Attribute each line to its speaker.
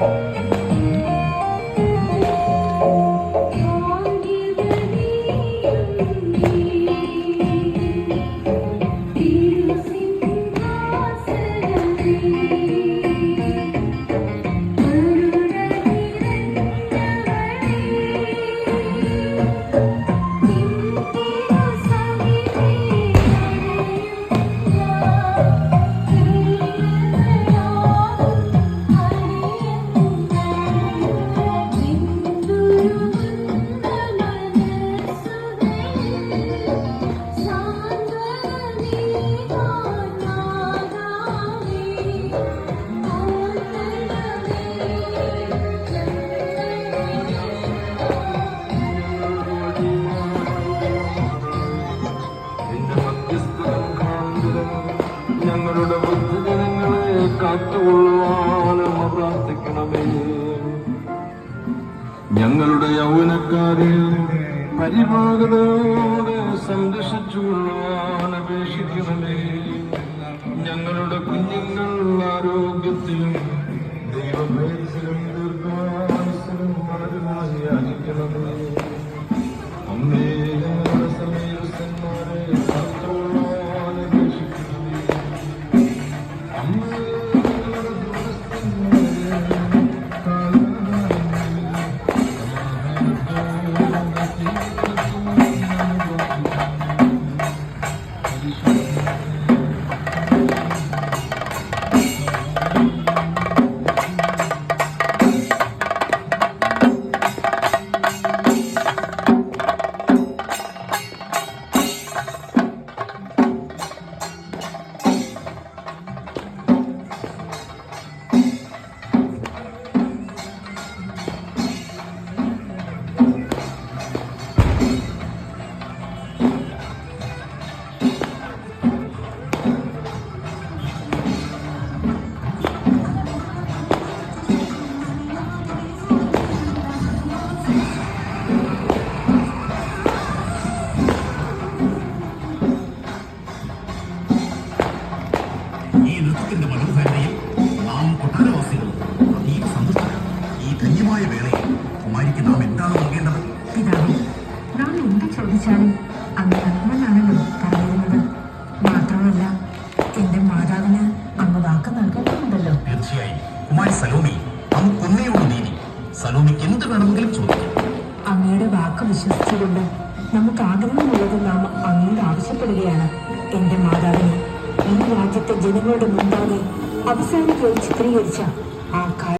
Speaker 1: Oh. ഞങ്ങളുടെ യൗവനക്കാരിൽ ഞങ്ങളുടെ യൗവനക്കാരെ പരിപാകതയോടെ സംരക്ഷിച്ചുകൊള്ളുവാൻ ആരോഗ്യത്തിലും ദൈവഭയത്തിലും
Speaker 2: ഈ നൃത്തത്തിന്റെ മനോഹാരിതയിൽ നാം കൊട്ടാരവാസികൾ അതീവ സന്തുഷ്ടരാണ്. ഈ ധന്യമായ വേളയിൽ കുമാരിക്ക് നാം എന്താണ് നൽകേണ്ടത്?
Speaker 3: പിതാവ് നാം എന്ത് ചോദിച്ചാലും അങ്ങ് നൽകുമെന്നാണല്ലോ പറഞ്ഞിരുന്നത് മാത്രമല്ല എന്റെ മാതാവിന് അങ്ങ് വാക്ക് നൽകുന്നുണ്ടല്ലോ
Speaker 2: തീർച്ചയായും. കുമാരി സലോമി നമുക്കൊന്നേയുള്ളൂ നീതി സലോമിക്ക് എന്ത് വേണമെങ്കിലും ചോദിക്കാം.
Speaker 3: അങ്ങയുടെ വാക്ക് വിശ്വസിച്ചുകൊണ്ട് നമുക്ക് ആഗ്രഹമുള്ളത് നാം അങ്ങയോട് ആവശ്യപ്പെടുകയാണ്. എന്റെ രാജ്യത്തെ ജനങ്ങളുടെ മുമ്പാകെ അവസാനിപ്പോയി ചിത്രീകരിച്ച